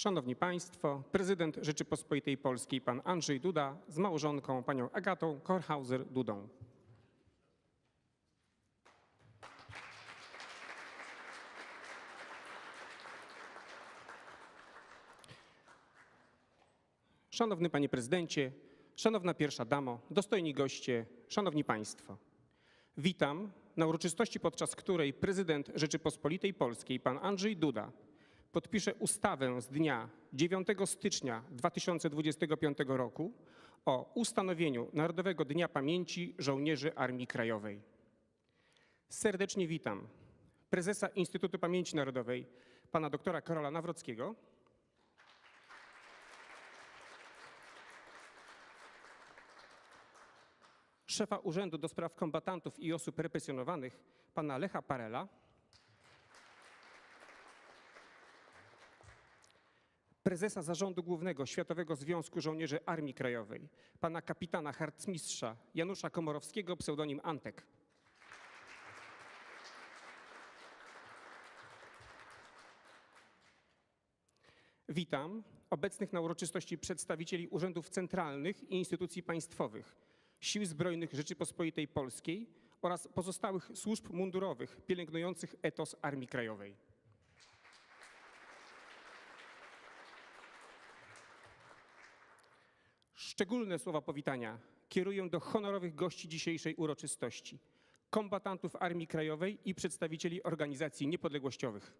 Szanowni Państwo, prezydent Rzeczypospolitej Polskiej pan Andrzej Duda z małżonką panią Agatą Korhauser-Dudą. Szanowny Panie Prezydencie, Szanowna Pierwsza Damo, dostojni goście, Szanowni Państwo. Witam na uroczystości, podczas której prezydent Rzeczypospolitej Polskiej pan Andrzej Duda podpisze ustawę z dnia 9 stycznia 2025 roku o ustanowieniu Narodowego Dnia Pamięci Żołnierzy Armii Krajowej. Serdecznie witam prezesa Instytutu Pamięci Narodowej pana doktora Karola Nawrockiego, szefa Urzędu do Spraw Kombatantów i Osób Represjonowanych pana Lecha Parela, prezesa Zarządu Głównego Światowego Związku Żołnierzy Armii Krajowej, pana kapitana harcmistrza Janusza Komorowskiego, pseudonim Antek. Witam obecnych na uroczystości przedstawicieli urzędów centralnych i instytucji państwowych, Sił Zbrojnych Rzeczypospolitej Polskiej oraz pozostałych służb mundurowych pielęgnujących etos Armii Krajowej. Szczególne słowa powitania kieruję do honorowych gości dzisiejszej uroczystości, kombatantów Armii Krajowej i przedstawicieli organizacji niepodległościowych.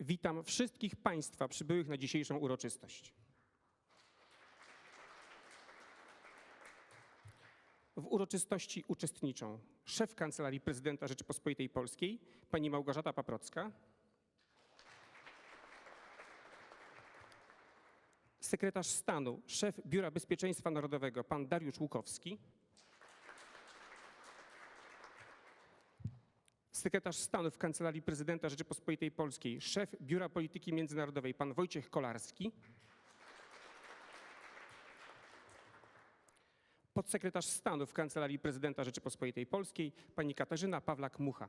Witam wszystkich Państwa przybyłych na dzisiejszą uroczystość. W uroczystości uczestniczą szef Kancelarii Prezydenta Rzeczypospolitej Polskiej pani Małgorzata Paprocka, sekretarz stanu, szef Biura Bezpieczeństwa Narodowego pan Dariusz Łukowski, sekretarz stanu w Kancelarii Prezydenta Rzeczypospolitej Polskiej, szef Biura Polityki Międzynarodowej pan Wojciech Kolarski, podsekretarz stanu w Kancelarii Prezydenta Rzeczypospolitej Polskiej pani Katarzyna Pawlak-Mucha.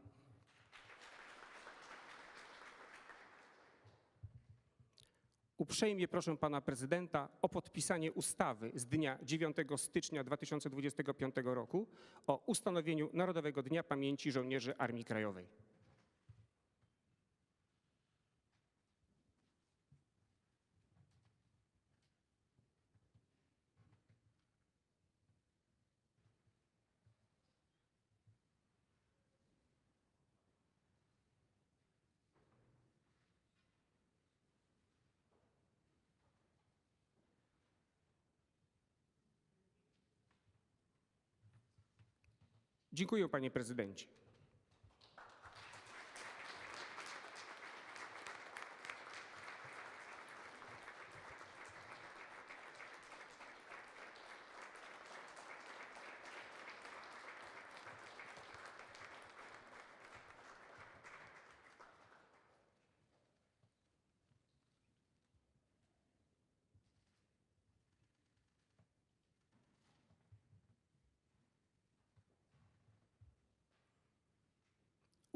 Uprzejmie proszę pana prezydenta o podpisanie ustawy z dnia 9 stycznia 2025 roku o ustanowieniu Narodowego Dnia Pamięci Żołnierzy Armii Krajowej. Dziękuję panie prezydencie.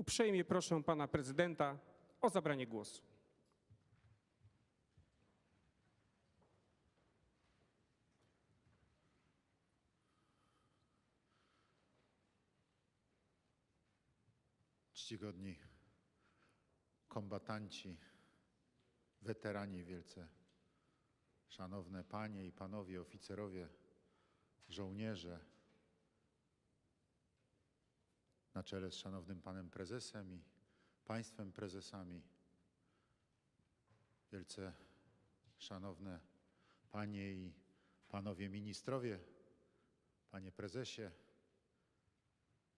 Uprzejmie proszę pana prezydenta o zabranie głosu. czcigodni kombatanci, weterani wielce, szanowne panie i panowie oficerowie, żołnierze, na czele z szanownym panem prezesem i państwem prezesami, wielce szanowne panie i panowie ministrowie, panie prezesie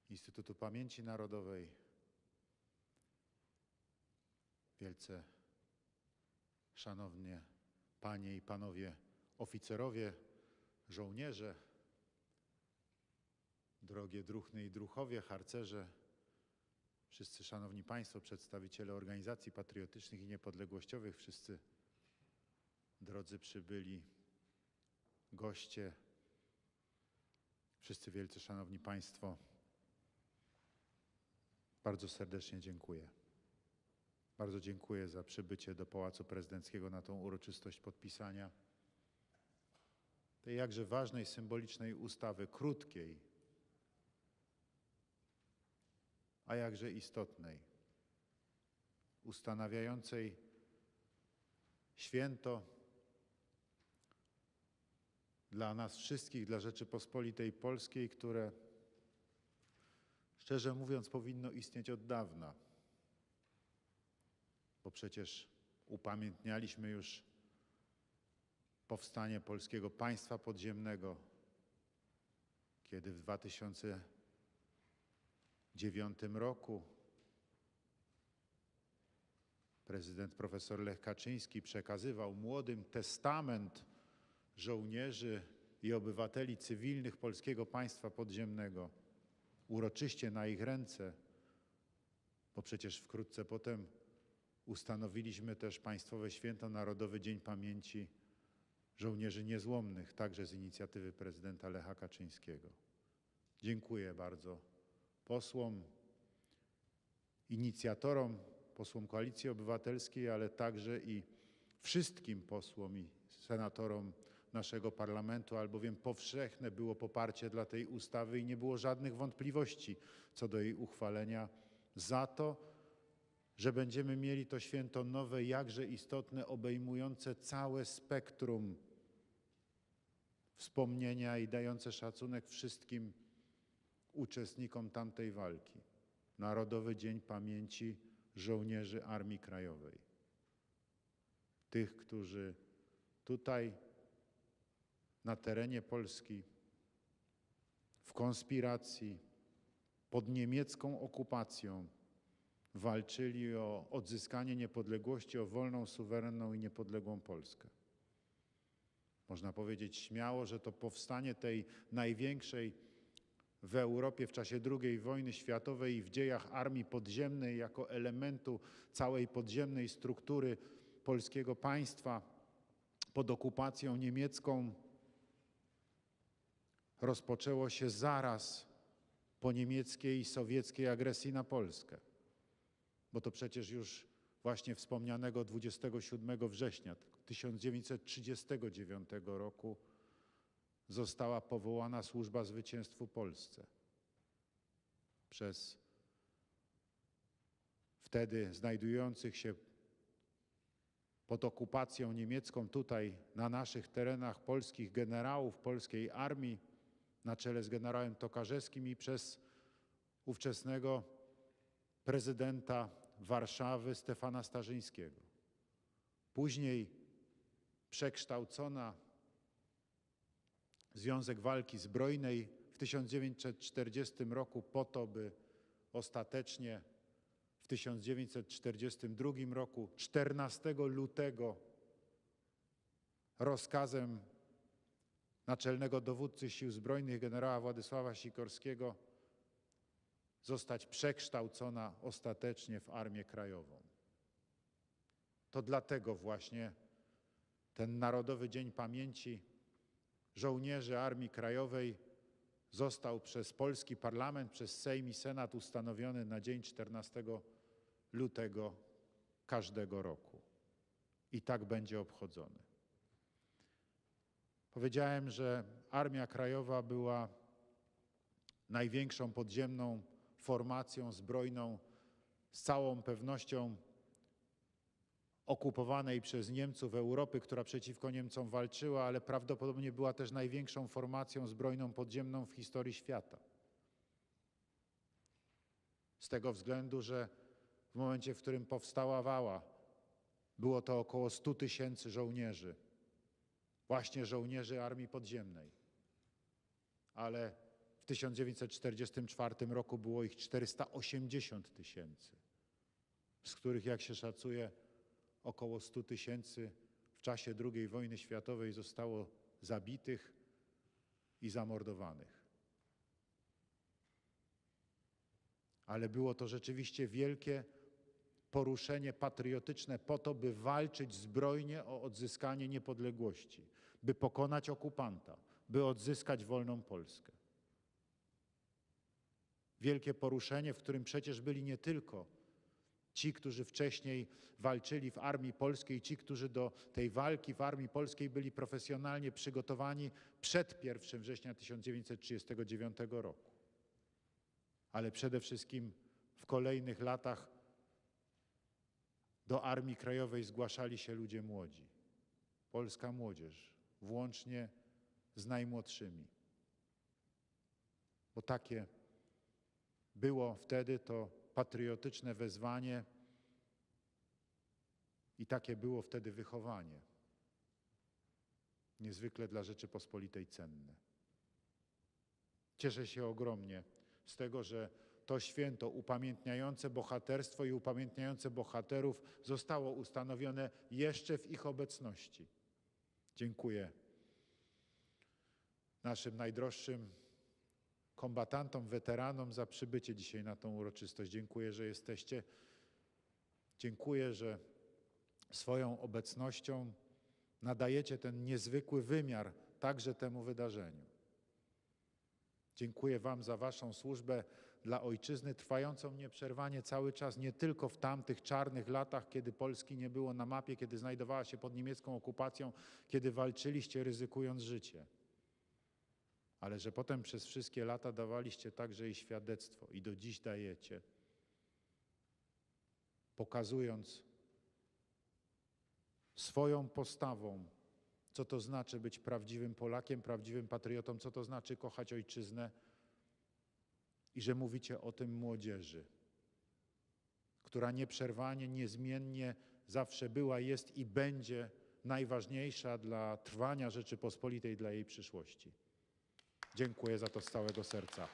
Instytutu Pamięci Narodowej, wielce szanownie panie i panowie oficerowie, żołnierze, drogie druhny i druchowie, harcerze, wszyscy szanowni państwo, przedstawiciele organizacji patriotycznych i niepodległościowych, wszyscy drodzy przybyli, goście, wszyscy wielce szanowni państwo. Bardzo serdecznie dziękuję. Bardzo dziękuję za przybycie do Pałacu Prezydenckiego na tą uroczystość podpisania tej jakże ważnej, symbolicznej ustawy, krótkiej, a jakże istotnej, ustanawiającej święto dla nas wszystkich, dla Rzeczypospolitej Polskiej, które szczerze mówiąc powinno istnieć od dawna, bo przecież upamiętnialiśmy już powstanie polskiego państwa podziemnego, kiedy w 2009 roku. Prezydent profesor Lech Kaczyński przekazywał młodym testament żołnierzy i obywateli cywilnych polskiego państwa podziemnego. Uroczyście na ich ręce, bo przecież wkrótce potem ustanowiliśmy też państwowe święto Narodowy Dzień Pamięci Żołnierzy Niezłomnych, także z inicjatywy prezydenta Lecha Kaczyńskiego. Dziękuję bardzo posłom, inicjatorom, posłom Koalicji Obywatelskiej, ale także i wszystkim posłom i senatorom naszego parlamentu, albowiem powszechne było poparcie dla tej ustawy i nie było żadnych wątpliwości co do jej uchwalenia, za to, że będziemy mieli to święto nowe, jakże istotne, obejmujące całe spektrum wspomnienia i dające szacunek wszystkim uczestnikom tamtej walki. Narodowy Dzień Pamięci Żołnierzy Armii Krajowej. Tych, którzy tutaj na terenie Polski w konspiracji pod niemiecką okupacją walczyli o odzyskanie niepodległości, o wolną, suwerenną i niepodległą Polskę. Można powiedzieć śmiało, że to powstanie tej największej w Europie w czasie II wojny światowej i w dziejach armii podziemnej jako elementu całej podziemnej struktury polskiego państwa pod okupacją niemiecką rozpoczęło się zaraz po niemieckiej i sowieckiej agresji na Polskę. Bo to przecież już właśnie wspomnianego 27 września 1939 roku została powołana Służba Zwycięstwu Polsce przez wtedy znajdujących się pod okupacją niemiecką tutaj na naszych terenach polskich generałów polskiej armii na czele z generałem Tokarzewskim i przez ówczesnego prezydenta Warszawy Stefana Starzyńskiego. Później przekształcona Związek Walki Zbrojnej w 1940 roku po to, by ostatecznie w 1942 roku 14 lutego rozkazem naczelnego dowódcy Sił Zbrojnych generała Władysława Sikorskiego zostać przekształcona ostatecznie w Armię Krajową. To dlatego właśnie ten Narodowy Dzień Pamięci żołnierzy Armii Krajowej został przez polski parlament, przez Sejm i Senat ustanowiony na dzień 14 lutego każdego roku. I tak będzie obchodzony. Powiedziałem, że Armia Krajowa była największą podziemną formacją zbrojną z całą pewnością okupowanej przez Niemców Europy, która przeciwko Niemcom walczyła, ale prawdopodobnie była też największą formacją zbrojną podziemną w historii świata. Z tego względu, że w momencie, w którym powstała Wała, było to około 100 tysięcy żołnierzy, właśnie żołnierzy Armii Podziemnej. Ale w 1944 roku było ich 480 tysięcy, z których, jak się szacuje, około 100 tysięcy w czasie II wojny światowej zostało zabitych i zamordowanych. Ale było to rzeczywiście wielkie poruszenie patriotyczne po to, by walczyć zbrojnie o odzyskanie niepodległości, by pokonać okupanta, by odzyskać wolną Polskę. wielkie poruszenie, w którym przecież byli nie tylko ci, którzy wcześniej walczyli w Armii Polskiej, ci, którzy do tej walki w Armii Polskiej byli profesjonalnie przygotowani przed 1 września 1939 roku. Ale przede wszystkim w kolejnych latach do Armii Krajowej zgłaszali się ludzie młodzi. Polska młodzież, włącznie z najmłodszymi. Bo takie było wtedy to patriotyczne wezwanie i takie było wtedy wychowanie. Niezwykle dla Rzeczypospolitej cenne. Cieszę się ogromnie z tego, że to święto upamiętniające bohaterstwo i upamiętniające bohaterów zostało ustanowione jeszcze w ich obecności. Dziękuję naszym najdroższym kombatantom, weteranom za przybycie dzisiaj na tą uroczystość. Dziękuję, że jesteście. Dziękuję, że swoją obecnością nadajecie ten niezwykły wymiar także temu wydarzeniu. Dziękuję Wam za Waszą służbę dla ojczyzny, trwającą nieprzerwanie cały czas, nie tylko w tamtych czarnych latach, kiedy Polski nie było na mapie, kiedy znajdowała się pod niemiecką okupacją, kiedy walczyliście ryzykując życie ale że potem przez wszystkie lata dawaliście także i świadectwo i do dziś dajecie, pokazując swoją postawą, co to znaczy być prawdziwym Polakiem, prawdziwym patriotą, co to znaczy kochać ojczyznę i że mówicie o tym młodzieży, która nieprzerwanie, niezmiennie zawsze była, jest i będzie najważniejsza dla trwania Rzeczypospolitej, dla jej przyszłości. Dziękuję za to z całego serca.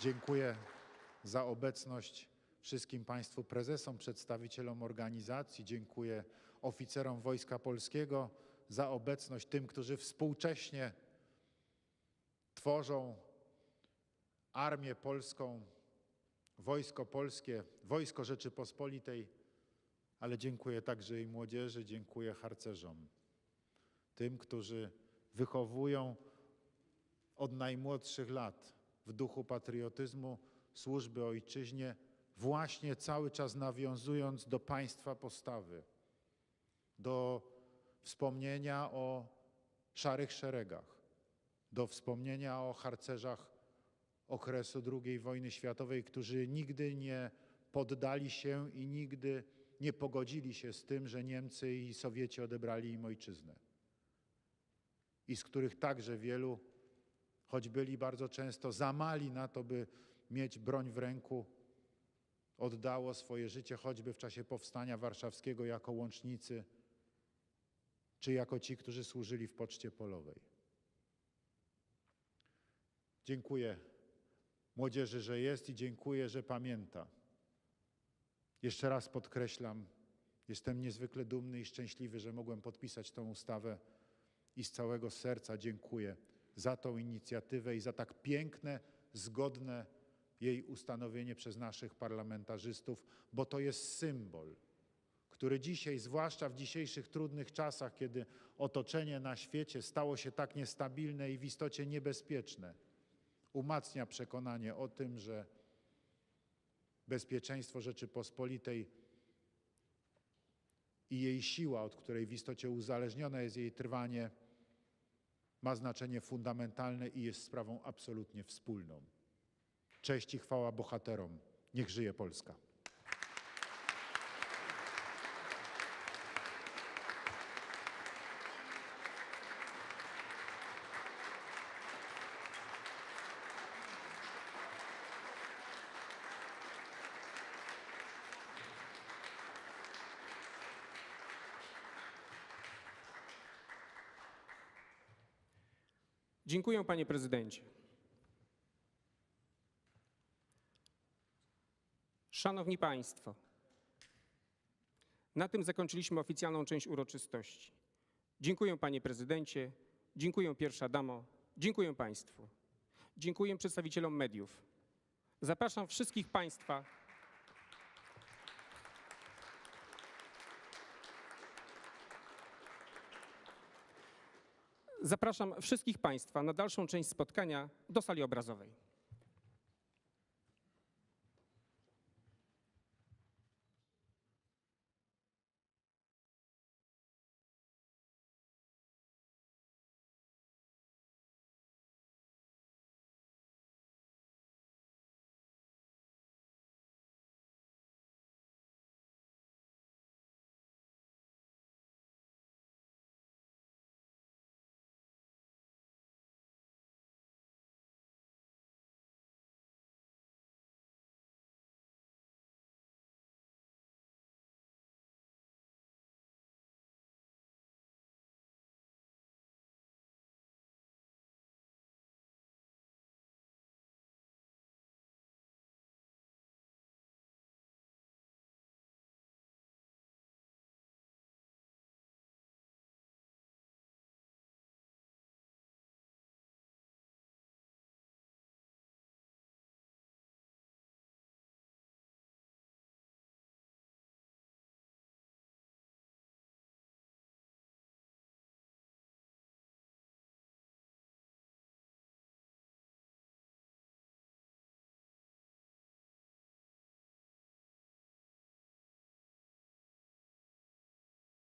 Dziękuję za obecność wszystkim Państwu prezesom, przedstawicielom organizacji. Dziękuję oficerom Wojska Polskiego za obecność, tym, którzy współcześnie tworzą Armię Polską, Wojsko Polskie, Wojsko Rzeczypospolitej, ale dziękuję także i młodzieży, dziękuję harcerzom, tym, którzy wychowują od najmłodszych lat w duchu patriotyzmu, służby ojczyźnie, właśnie cały czas nawiązując do państwa postawy, do wspomnienia o szarych szeregach, do wspomnienia o harcerzach okresu II wojny światowej, którzy nigdy nie poddali się i nigdy nie pogodzili się z tym, że Niemcy i Sowieci odebrali im ojczyznę. I z których także wielu, choć byli bardzo często zamali na to, by mieć broń w ręku, oddało swoje życie choćby w czasie powstania warszawskiego jako łącznicy, czy jako ci, którzy służyli w poczcie polowej. Dziękuję młodzieży, że jest i dziękuję, że pamięta. Jeszcze raz podkreślam, jestem niezwykle dumny i szczęśliwy, że mogłem podpisać tą ustawę i z całego serca dziękuję za tą inicjatywę i za tak piękne, zgodne jej ustanowienie przez naszych parlamentarzystów, bo to jest symbol, który dzisiaj, zwłaszcza w dzisiejszych trudnych czasach, kiedy otoczenie na świecie stało się tak niestabilne i w istocie niebezpieczne, umacnia przekonanie o tym, że bezpieczeństwo Rzeczypospolitej i jej siła, od której w istocie uzależnione jest jej trwanie, ma znaczenie fundamentalne i jest sprawą absolutnie wspólną. Cześć i chwała bohaterom. Niech żyje Polska. Dziękuję, panie prezydencie. Szanowni Państwo, na tym zakończyliśmy oficjalną część uroczystości. Dziękuję, panie prezydencie, dziękuję pierwsza damo, dziękuję Państwu, dziękuję przedstawicielom mediów. Zapraszam wszystkich Państwa. Zapraszam wszystkich Państwa na dalszą część spotkania do sali obrazowej.